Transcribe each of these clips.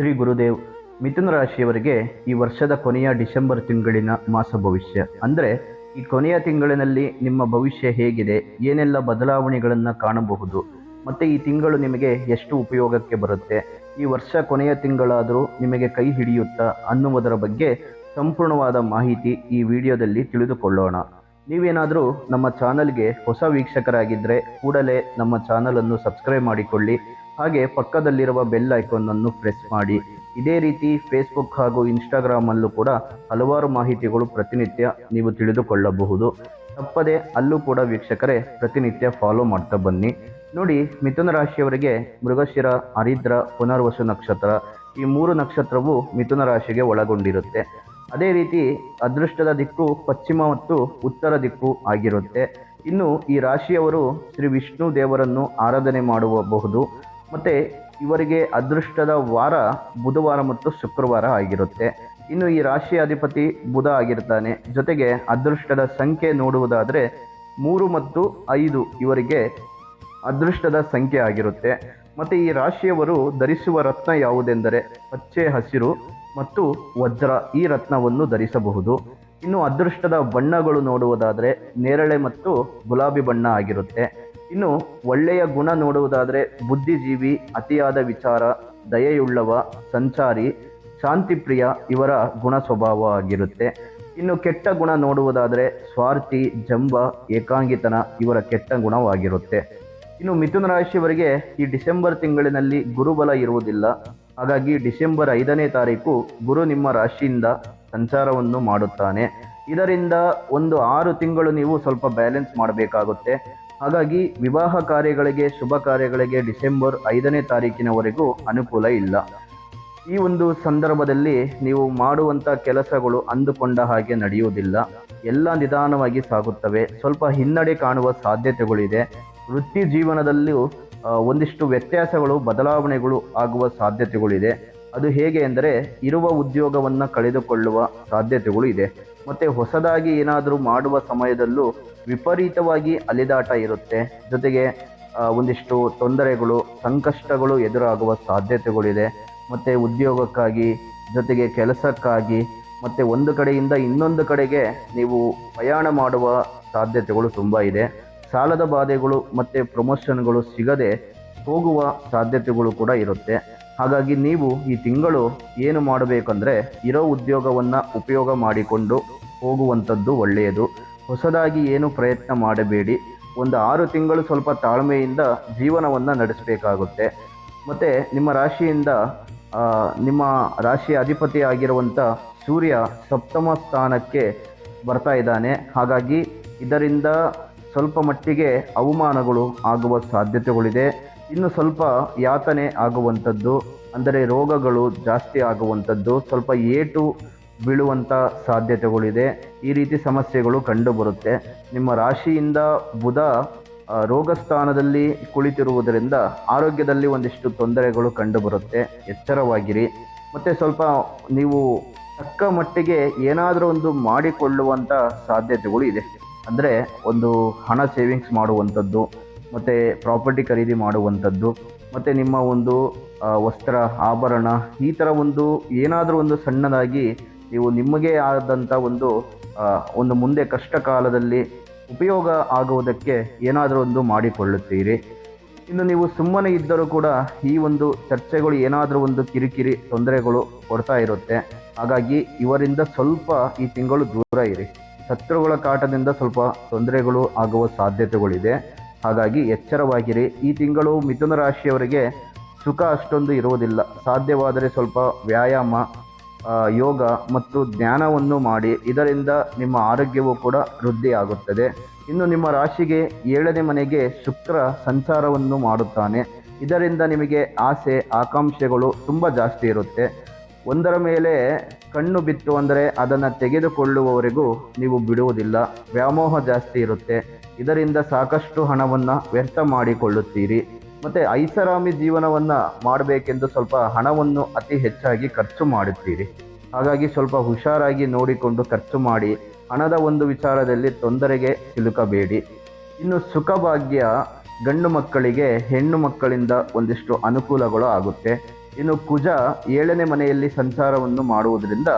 ಶ್ರೀ ಗುರುದೇವ್ ಮಿಥುನ ರಾಶಿಯವರಿಗೆ ಈ ವರ್ಷದ ಕೊನೆಯ ಡಿಸೆಂಬರ್ ತಿಂಗಳಿನ ಮಾಸ ಭವಿಷ್ಯ. ಅಂದರೆ ಈ ಕೊನೆಯ ತಿಂಗಳಿನಲ್ಲಿ ನಿಮ್ಮ ಭವಿಷ್ಯ ಹೇಗಿದೆ, ಏನೆಲ್ಲ ಬದಲಾವಣೆಗಳನ್ನು ಕಾಣಬಹುದು, ಮತ್ತು ಈ ತಿಂಗಳು ನಿಮಗೆ ಎಷ್ಟು ಉಪಯೋಗಕ್ಕೆ ಬರುತ್ತೆ, ಈ ವರ್ಷ ಕೊನೆಯ ತಿಂಗಳಾದರೂ ನಿಮಗೆ ಕೈ ಹಿಡಿಯುತ್ತಾ ಅನ್ನುವುದರ ಬಗ್ಗೆ ಸಂಪೂರ್ಣವಾದ ಮಾಹಿತಿ ಈ ವಿಡಿಯೋದಲ್ಲಿ ತಿಳಿದುಕೊಳ್ಳೋಣ. ನೀವೇನಾದರೂ ನಮ್ಮ ಚಾನಲ್ಗೆ ಹೊಸ ವೀಕ್ಷಕರಾಗಿದ್ದರೆ ಕೂಡಲೇ ನಮ್ಮ ಚಾನಲನ್ನು ಸಬ್ಸ್ಕ್ರೈಬ್ ಮಾಡಿಕೊಳ್ಳಿ ಹಾಗೆ ಪಕ್ಕದಲ್ಲಿರುವ ಬೆಲ್ ಐಕಾನನ್ನು ಪ್ರೆಸ್ ಮಾಡಿ. ಇದೇ ರೀತಿ ಫೇಸ್ಬುಕ್ ಹಾಗೂ ಇನ್ಸ್ಟಾಗ್ರಾಮಲ್ಲೂ ಕೂಡ ಹಲವಾರು ಮಾಹಿತಿಗಳು ಪ್ರತಿನಿತ್ಯ ನೀವು ತಿಳಿದುಕೊಳ್ಳಬಹುದು. ತಪ್ಪದೆ ಅಲ್ಲೂ ಕೂಡ ವೀಕ್ಷಕರೇ ಪ್ರತಿನಿತ್ಯ ಫಾಲೋ ಮಾಡ್ತಾ ಬನ್ನಿ. ನೋಡಿ, ಮಿಥುನ ರಾಶಿಯವರಿಗೆ ಮೃಗಶಿರ, ಹರಿದ್ರ, ಪುನರ್ವಸು ನಕ್ಷತ್ರ ಈ ಮೂರು ನಕ್ಷತ್ರವು ಮಿಥುನ ರಾಶಿಗೆ ಒಳಗೊಂಡಿರುತ್ತೆ. ಅದೇ ರೀತಿ ಅದೃಷ್ಟದ ದಿಕ್ಕು ಪಶ್ಚಿಮ ಮತ್ತು ಉತ್ತರ ದಿಕ್ಕು ಆಗಿರುತ್ತೆ. ಇನ್ನು ಈ ರಾಶಿಯವರು ಶ್ರೀ ವಿಷ್ಣು ದೇವರನ್ನು ಆರಾಧನೆ ಮಾಡಬಹುದು ಮತ್ತು ಇವರಿಗೆ ಅದೃಷ್ಟದ ವಾರ ಬುಧವಾರ ಮತ್ತು ಶುಕ್ರವಾರ ಆಗಿರುತ್ತೆ. ಇನ್ನು ಈ ರಾಶಿಯ ಅಧಿಪತಿ ಬುಧ ಆಗಿರ್ತಾನೆ. ಜೊತೆಗೆ ಅದೃಷ್ಟದ ಸಂಖ್ಯೆ ನೋಡುವುದಾದರೆ ಮೂರು ಮತ್ತು ಐದು ಇವರಿಗೆ ಅದೃಷ್ಟದ ಸಂಖ್ಯೆ ಆಗಿರುತ್ತೆ. ಮತ್ತು ಈ ರಾಶಿಯವರು ಧರಿಸುವ ರತ್ನ ಯಾವುದೆಂದರೆ ಪಚ್ಚೆ ಹಸಿರು ಮತ್ತು ವಜ್ರ ಈ ರತ್ನವನ್ನು ಧರಿಸಬಹುದು. ಇನ್ನು ಅದೃಷ್ಟದ ಬಣ್ಣಗಳು ನೋಡುವುದಾದರೆ ನೇರಳೆ ಮತ್ತು ಗುಲಾಬಿ ಬಣ್ಣ ಆಗಿರುತ್ತೆ. ಇನ್ನು ಒಳ್ಳೆಯ ಗುಣ ನೋಡುವುದಾದರೆ ಬುದ್ಧಿಜೀವಿ, ಅತಿಯಾದ ವಿಚಾರ, ದಯೆಯುಳ್ಳವ, ಸಂಚಾರಿ, ಶಾಂತಿಪ್ರಿಯ ಇವರ ಗುಣ ಸ್ವಭಾವ ಆಗಿರುತ್ತೆ. ಇನ್ನು ಕೆಟ್ಟ ಗುಣ ನೋಡುವುದಾದರೆ ಸ್ವಾರ್ಥಿ, ಜಂಬ, ಏಕಾಂಗಿತನ ಇವರ ಕೆಟ್ಟ ಗುಣವಾಗಿರುತ್ತೆ. ಇನ್ನು ಮಿಥುನ ರಾಶಿಯವರಿಗೆ ಈ ಡಿಸೆಂಬರ್ ತಿಂಗಳಿನಲ್ಲಿ ಗುರುಬಲ ಇರುವುದಿಲ್ಲ. ಹಾಗಾಗಿ ಡಿಸೆಂಬರ್ ಐದನೇ ತಾರೀಕು ಗುರು ನಿಮ್ಮ ರಾಶಿಯಿಂದ ಸಂಚಾರವನ್ನು ಮಾಡುತ್ತಾನೆ. ಇದರಿಂದ ಒಂದು ಆರು ತಿಂಗಳು ನೀವು ಸ್ವಲ್ಪ ಬ್ಯಾಲೆನ್ಸ್ ಮಾಡಬೇಕಾಗುತ್ತೆ. ಹಾಗಾಗಿ ವಿವಾಹ ಕಾರ್ಯಗಳಿಗೆ, ಶುಭ ಕಾರ್ಯಗಳಿಗೆ ಡಿಸೆಂಬರ್ ಐದನೇ ತಾರೀಕಿನವರೆಗೂ ಅನುಕೂಲ ಇಲ್ಲ. ಈ ಒಂದು ಸಂದರ್ಭದಲ್ಲಿ ನೀವು ಮಾಡುವಂಥ ಕೆಲಸಗಳು ಅಂದುಕೊಂಡ ಹಾಗೆ ನಡೆಯುವುದಿಲ್ಲ. ಎಲ್ಲ ನಿಧಾನವಾಗಿ ಸಾಗುತ್ತವೆ. ಸ್ವಲ್ಪ ಹಿನ್ನಡೆ ಕಾಣುವ ಸಾಧ್ಯತೆಗಳಿದೆ. ವೃತ್ತಿ ಜೀವನದಲ್ಲೂ ಒಂದಿಷ್ಟು ವ್ಯತ್ಯಾಸಗಳು, ಬದಲಾವಣೆಗಳು ಆಗುವ ಸಾಧ್ಯತೆಗಳಿದೆ. ಅದು ಹೇಗೆ ಅಂದರೆ ಇರುವ ಉದ್ಯೋಗವನ್ನು ಕಳೆದುಕೊಳ್ಳುವ ಸಾಧ್ಯತೆಗಳು ಇದೆ. ಮತ್ತು ಹೊಸದಾಗಿ ಏನಾದರೂ ಮಾಡುವ ಸಮಯದಲ್ಲೂ ವಿಪರೀತವಾಗಿ ಅಲೆದಾಟ ಇರುತ್ತೆ. ಜೊತೆಗೆ ಒಂದಿಷ್ಟು ತೊಂದರೆಗಳು, ಸಂಕಷ್ಟಗಳು ಎದುರಾಗುವ ಸಾಧ್ಯತೆಗಳಿದೆ. ಮತ್ತು ಉದ್ಯೋಗಕ್ಕಾಗಿ, ಜೊತೆಗೆ ಕೆಲಸಕ್ಕಾಗಿ, ಮತ್ತು ಒಂದು ಕಡೆಯಿಂದ ಇನ್ನೊಂದು ಕಡೆಗೆ ನೀವು ಪ್ರಯಾಣ ಮಾಡುವ ಸಾಧ್ಯತೆಗಳು ತುಂಬ ಇದೆ. ಸಾಲದ ಬಾಧೆಗಳು ಮತ್ತು ಪ್ರಮೋಷನ್ಗಳು ಸಿಗದೆ ಹೋಗುವ ಸಾಧ್ಯತೆಗಳು ಕೂಡ ಇರುತ್ತೆ. ಹಾಗಾಗಿ ನೀವು ಈ ತಿಂಗಳು ಏನು ಮಾಡಬೇಕಂದ್ರೆ ಇರೋ ಉದ್ಯೋಗವನ್ನು ಉಪಯೋಗ ಮಾಡಿಕೊಂಡು ಹೋಗುವಂಥದ್ದು ಒಳ್ಳೆಯದು. ಹೊಸದಾಗಿ ಏನು ಪ್ರಯತ್ನ ಮಾಡಬೇಡಿ. ಒಂದು ಆರು ತಿಂಗಳು ಸ್ವಲ್ಪ ತಾಳ್ಮೆಯಿಂದ ಜೀವನವನ್ನು ನಡೆಸಬೇಕಾಗುತ್ತೆ. ಮತ್ತು ನಿಮ್ಮ ರಾಶಿಯಿಂದ ನಿಮ್ಮ ರಾಶಿಯ ಅಧಿಪತಿ ಸೂರ್ಯ ಸಪ್ತಮ ಸ್ಥಾನಕ್ಕೆ ಬರ್ತಾ ಇದ್ದಾನೆ. ಹಾಗಾಗಿ ಇದರಿಂದ ಸ್ವಲ್ಪ ಮಟ್ಟಿಗೆ ಅವಮಾನಗಳು ಆಗುವ ಸಾಧ್ಯತೆಗಳಿದೆ. ಇನ್ನು ಸ್ವಲ್ಪ ಯಾತನೆ ಆಗುವಂಥದ್ದು, ಅಂದರೆ ರೋಗಗಳು ಜಾಸ್ತಿ ಆಗುವಂಥದ್ದು, ಸ್ವಲ್ಪ ಏಟು ಬೀಳುವಂಥ ಸಾಧ್ಯತೆಗಳಿದೆ. ಈ ರೀತಿ ಸಮಸ್ಯೆಗಳು ಕಂಡುಬರುತ್ತೆ. ನಿಮ್ಮ ರಾಶಿಯಿಂದ ಬುಧ ರೋಗಸ್ಥಾನದಲ್ಲಿ ರೋಗ ಸ್ಥಾನದಲ್ಲಿ ಕುಳಿತಿರುವುದರಿಂದ ಆರೋಗ್ಯದಲ್ಲಿ ಒಂದಿಷ್ಟು ತೊಂದರೆಗಳು ಕಂಡುಬರುತ್ತೆ. ಎಚ್ಚರವಾಗಿರಿ. ಮತ್ತು ಸ್ವಲ್ಪ ನೀವು ತಕ್ಕ ಮಟ್ಟಿಗೆ ಏನಾದರೂ ಒಂದು ಮಾಡಿಕೊಳ್ಳುವಂಥ ಸಾಧ್ಯತೆಗಳು ಇದೆ. ಅಂದರೆ ಒಂದು ಹಣ ಸೇವಿಂಗ್ಸ್ ಮಾಡುವಂಥದ್ದು ಮತ್ತು ಪ್ರಾಪರ್ಟಿ ಖರೀದಿ ಮಾಡುವಂಥದ್ದು, ಮತ್ತು ನಿಮ್ಮ ಒಂದು ವಸ್ತ್ರ, ಆಭರಣ, ಈ ಥರ ಒಂದು ಏನಾದರೂ ಒಂದು ಸಣ್ಣದಾಗಿ ನೀವು ನಿಮಗೆ ಆದಂಥ ಒಂದು ಒಂದು ಮುಂದೆ ಕಷ್ಟ ಕಾಲದಲ್ಲಿ ಉಪಯೋಗ ಆಗುವುದಕ್ಕೆ ಏನಾದರೂ ಒಂದು ಮಾಡಿಕೊಳ್ಳುತ್ತೀರಿ. ಇನ್ನು ನೀವು ಸುಮ್ಮನೆ ಇದ್ದರೂ ಕೂಡ ಈ ಒಂದು ಚರ್ಚೆಗಳು ಏನಾದರೂ ಒಂದು ಕಿರಿಕಿರಿ ತೊಂದರೆಗಳು ಕೊಡ್ತಾ ಇರುತ್ತೆ. ಹಾಗಾಗಿ ಇವರಿಂದ ಸ್ವಲ್ಪ ಈ ತಿಂಗಳು ದೂರ ಇರಿ. ಶತ್ರುಗಳ ಕಾಟದಿಂದ ಸ್ವಲ್ಪ ತೊಂದರೆಗಳು ಆಗುವ ಸಾಧ್ಯತೆಗಳಿದೆ. ಹಾಗಾಗಿ ಎಚ್ಚರವಾಗಿರಿ. ಈ ತಿಂಗಳು ಮಿಥುನ ರಾಶಿಯವರಿಗೆ ಸುಖ ಅಷ್ಟೊಂದು ಇರುವುದಿಲ್ಲ. ಸಾಧ್ಯವಾದರೆ ಸ್ವಲ್ಪ ವ್ಯಾಯಾಮ ಯೋಗ ಮತ್ತು ಧ್ಯಾನವನ್ನು ಮಾಡಿ. ಇದರಿಂದ ನಿಮ್ಮ ಆರೋಗ್ಯವು ಕೂಡ ವೃದ್ಧಿಯಾಗುತ್ತದೆ. ಇನ್ನು ನಿಮ್ಮ ರಾಶಿಗೆ ಏಳನೇ ಮನೆಗೆ ಶುಕ್ರ ಸಂಚಾರವನ್ನು ಮಾಡುತ್ತಾನೆ. ಇದರಿಂದ ನಿಮಗೆ ಆಸೆ, ಆಕಾಂಕ್ಷೆಗಳು ತುಂಬ ಜಾಸ್ತಿ ಇರುತ್ತೆ. ಒಂದರ ಮೇಲೆ ಕಣ್ಣು ಬಿತ್ತು ಅಂದರೆ ಅದನ್ನು ತೆಗೆದುಕೊಳ್ಳುವವರೆಗೂ ನೀವು ಬಿಡುವುದಿಲ್ಲ. ವ್ಯಾಮೋಹ ಜಾಸ್ತಿ ಇರುತ್ತೆ. ಇದರಿಂದ ಸಾಕಷ್ಟು ಹಣವನ್ನು ವ್ಯರ್ಥ ಮಾಡಿಕೊಳ್ಳುತ್ತೀರಿ. ಮತ್ತು ಐಷಾರಾಮಿ ಜೀವನವನ್ನು ಮಾಡಬೇಕೆಂದು ಸ್ವಲ್ಪ ಹಣವನ್ನು ಅತಿ ಹೆಚ್ಚಾಗಿ ಖರ್ಚು ಮಾಡುತ್ತೀರಿ. ಹಾಗಾಗಿ ಸ್ವಲ್ಪ ಹುಷಾರಾಗಿ ನೋಡಿಕೊಂಡು ಖರ್ಚು ಮಾಡಿ ಹಣದ ಒಂದು ವಿಚಾರದಲ್ಲಿ ತೊಂದರೆಗೆ ಸಿಲುಕಬೇಡಿ. ಇನ್ನು ಸುಖಭಾಗ್ಯ ಗಂಡು ಮಕ್ಕಳಿಗೆ ಹೆಣ್ಣು ಮಕ್ಕಳಿಂದ ಒಂದಿಷ್ಟು ಅನುಕೂಲಗಳು ಆಗುತ್ತೆ. ಇನ್ನು ಕುಜ ಏಳನೇ ಮನೆಯಲ್ಲಿ ಸಂಚಾರವನ್ನು ಮಾಡುವುದರಿಂದ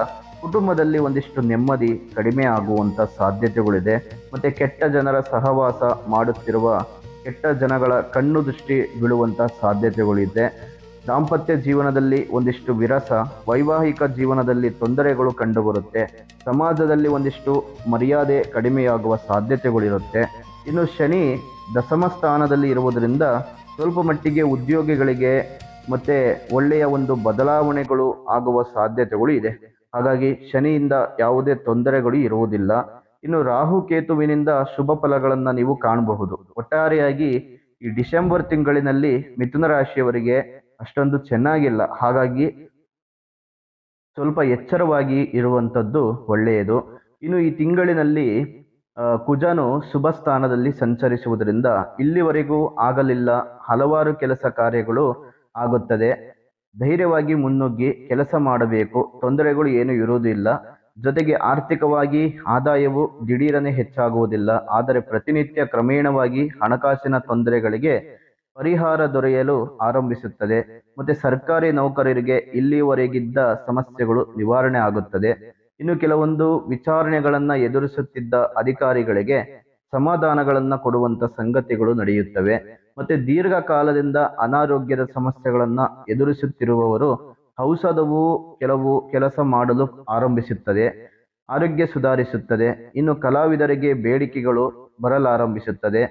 ಕುಟುಂಬದಲ್ಲಿ ಒಂದಿಷ್ಟು ನೆಮ್ಮದಿ, ಕಡಿಮೆ ಆಗುವಂಥ ಸಾಧ್ಯತೆಗಳಿದೆ. ಮತ್ತು ಕೆಟ್ಟ ಜನರ ಸಹವಾಸ ಮಾಡುತ್ತಿರುವ ಕೆಟ್ಟ ಜನಗಳ ಕಣ್ಣು ದೃಷ್ಟಿ ಬೀಳುವಂಥ ಸಾಧ್ಯತೆಗಳಿದೆ. ದಾಂಪತ್ಯ ಜೀವನದಲ್ಲಿ ಒಂದಿಷ್ಟು ವಿರಸ, ವೈವಾಹಿಕ ಜೀವನದಲ್ಲಿ ತೊಂದರೆಗಳು ಕಂಡುಬರುತ್ತೆ. ಸಮಾಜದಲ್ಲಿ ಒಂದಿಷ್ಟು ಮರ್ಯಾದೆ ಕಡಿಮೆಯಾಗುವ ಸಾಧ್ಯತೆಗಳಿರುತ್ತೆ. ಇನ್ನು ಶನಿ ದಶಮ ಸ್ಥಾನದಲ್ಲಿ ಇರುವುದರಿಂದ ಸ್ವಲ್ಪ ಮಟ್ಟಿಗೆ ಉದ್ಯೋಗಿಗಳಿಗೆ ಮತ್ತು ಒಳ್ಳೆಯ ಒಂದು ಬದಲಾವಣೆಗಳು ಆಗುವ ಸಾಧ್ಯತೆಗಳು ಇದೆ. ಹಾಗಾಗಿ ಶನಿಯಿಂದ ಯಾವುದೇ ತೊಂದರೆಗಳು ಇರುವುದಿಲ್ಲ. ಇನ್ನು ರಾಹು ಕೇತುವಿನಿಂದ ಶುಭ ಫಲಗಳನ್ನು ನೀವು ಕಾಣಬಹುದು. ಒಟ್ಟಾರೆಯಾಗಿ ಈ ಡಿಸೆಂಬರ್ ತಿಂಗಳಿನಲ್ಲಿ ಮಿಥುನ ರಾಶಿಯವರಿಗೆ ಅಷ್ಟೊಂದು ಚೆನ್ನಾಗಿಲ್ಲ. ಹಾಗಾಗಿ ಸ್ವಲ್ಪ ಎಚ್ಚರವಾಗಿ ಇರುವಂಥದ್ದು ಒಳ್ಳೆಯದು. ಇನ್ನು ಈ ತಿಂಗಳಿನಲ್ಲಿ ಕುಜನು ಶುಭ ಸ್ಥಾನದಲ್ಲಿ ಸಂಚರಿಸುವುದರಿಂದ ಇಲ್ಲಿವರೆಗೂ ಆಗಲಿಲ್ಲ. ಹಲವಾರು ಕೆಲಸ ಕಾರ್ಯಗಳು ಆಗುತ್ತದೆ. ಧೈರ್ಯವಾಗಿ ಮುನ್ನುಗ್ಗಿ ಕೆಲಸ ಮಾಡಬೇಕು. ತೊಂದರೆಗಳು ಏನೂ ಇರುವುದಿಲ್ಲ. ಜೊತೆಗೆ ಆರ್ಥಿಕವಾಗಿ ಆದಾಯವು ದಿಢೀರನೆ ಹೆಚ್ಚಾಗುವುದಿಲ್ಲ. ಆದರೆ ಪ್ರತಿನಿತ್ಯ ಕ್ರಮೇಣವಾಗಿ ಹಣಕಾಸಿನ ತೊಂದರೆಗಳಿಗೆ ಪರಿಹಾರ ದೊರೆಯಲು ಆರಂಭಿಸುತ್ತದೆ. ಮತ್ತೆ ಸರ್ಕಾರಿ ನೌಕರರಿಗೆ ಇಲ್ಲಿವರೆಗಿದ್ದ ಸಮಸ್ಯೆಗಳು ನಿವಾರಣೆ ಆಗುತ್ತದೆ. ಇನ್ನು ಕೆಲವೊಂದು ವಿಚಾರಣೆಗಳನ್ನು ಎದುರಿಸುತ್ತಿದ್ದ ಅಧಿಕಾರಿಗಳಿಗೆ ಸಮಾಧಾನಗಳನ್ನು ಕೊಡುವಂತ ಸಂಗತಿಗಳು ನಡೆಯುತ್ತವೆ. ಮತ್ತೆ ದೀರ್ಘಕಾಲದಿಂದ ಅನಾರೋಗ್ಯದ ಸಮಸ್ಯೆಗಳನ್ನ ಎದುರಿಸುತ್ತಿರುವವರು ಔಷಧವು ಕೆಲವು ಕೆಲಸ ಮಾಡಲು ಆರಂಭಿಸುತ್ತದೆ, ಆರೋಗ್ಯ ಸುಧಾರಿಸುತ್ತದೆ. ಇನ್ನು ಕಲಾವಿದರಿಗೆ ಬೇಡಿಕೆಗಳು ಬರಲಾರಂಭಿಸುತ್ತದೆ.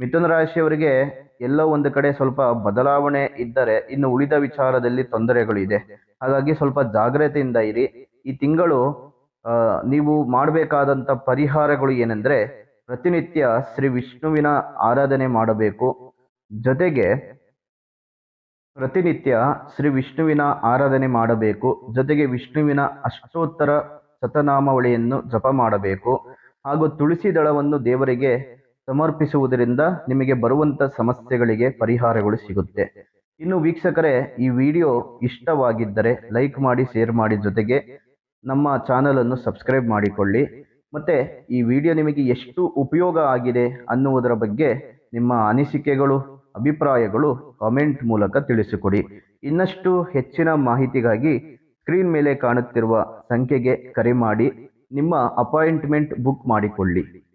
ಮಿಥುನ ರಾಶಿಯವರಿಗೆ ಎಲ್ಲ ಒಂದು ಕಡೆ ಸ್ವಲ್ಪ ಬದಲಾವಣೆ ಇದ್ದರೆ ಇನ್ನು ಉಳಿದ ವಿಚಾರದಲ್ಲಿ ತೊಂದರೆಗಳಿದೆ. ಹಾಗಾಗಿ ಸ್ವಲ್ಪ ಜಾಗ್ರತೆಯಿಂದ ಇರಿ. ಈ ತಿಂಗಳು ನೀವು ಮಾಡಬೇಕಾದಂಥ ಪರಿಹಾರಗಳು ಏನೆಂದರೆ ಪ್ರತಿನಿತ್ಯ ಶ್ರೀ ವಿಷ್ಣುವಿನ ಆರಾಧನೆ ಮಾಡಬೇಕು. ಜೊತೆಗೆ ಪ್ರತಿನಿತ್ಯ ಶ್ರೀ ವಿಷ್ಣುವಿನ ಆರಾಧನೆ ಮಾಡಬೇಕು. ಜೊತೆಗೆ ವಿಷ್ಣುವಿನ ಅಷ್ಟೋತ್ತರ ಶತನಾಮಾವಳಿಯನ್ನು ಜಪ ಮಾಡಬೇಕು. ಹಾಗೂ ತುಳಸಿ ದಳವನ್ನು ದೇವರಿಗೆ ಸಮರ್ಪಿಸುವುದರಿಂದ ನಿಮಗೆ ಬರುವಂತ ಸಮಸ್ಯೆಗಳಿಗೆ ಪರಿಹಾರಗಳು ಸಿಗುತ್ತೆ. ಇನ್ನು ವೀಕ್ಷಕರೇ, ಈ ವಿಡಿಯೋ ಇಷ್ಟವಾಗಿದ್ದರೆ ಲೈಕ್ ಮಾಡಿ, ಶೇರ್ ಮಾಡಿ. ಜೊತೆಗೆ ನಮ್ಮ ಚಾನಲ್ ಅನ್ನು ಸಬ್ಸ್ಕ್ರೈಬ್ ಮಾಡಿಕೊಳ್ಳಿ. ಮತ್ತೆ ಈ ವಿಡಿಯೋ ನಿಮಗೆ ಎಷ್ಟು ಉಪಯೋಗ ಆಗಿದೆ ಅನ್ನುವುದರ ಬಗ್ಗೆ ನಿಮ್ಮ ಅನಿಸಿಕೆಗಳು ಅಭಿಪ್ರಾಯಗಳು ಕಾಮೆಂಟ್ ಮೂಲಕ ತಿಳಿಸಿಕೊಡಿ. ಇನ್ನಷ್ಟು ಹೆಚ್ಚಿನ ಮಾಹಿತಿಗಾಗಿ ಸ್ಕ್ರೀನ್ ಮೇಲೆ ಕಾಣುತ್ತಿರುವ ಸಂಖ್ಯೆಗೆ ಕರೆ ಮಾಡಿ. ನಿಮ್ಮ ಅಪಾಯಿಂಟ್ಮೆಂಟ್ ಬುಕ್ ಮಾಡಿಕೊಳ್ಳಿ.